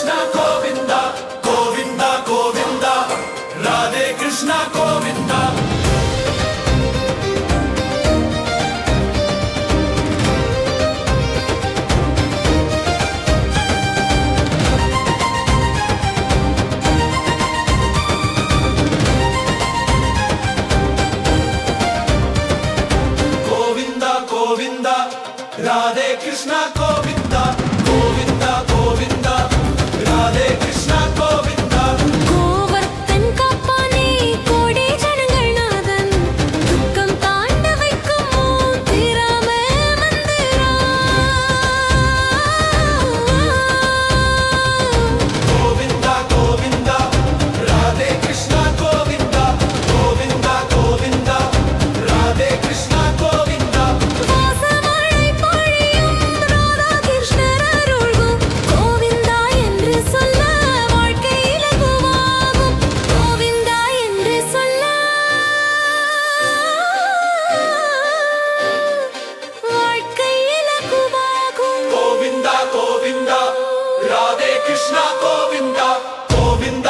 Krishna Govinda Govinda Govinda. Radhe Krishna Govinda. Govinda Govinda. Radhe Krishna Govinda Krishna Govinda Govinda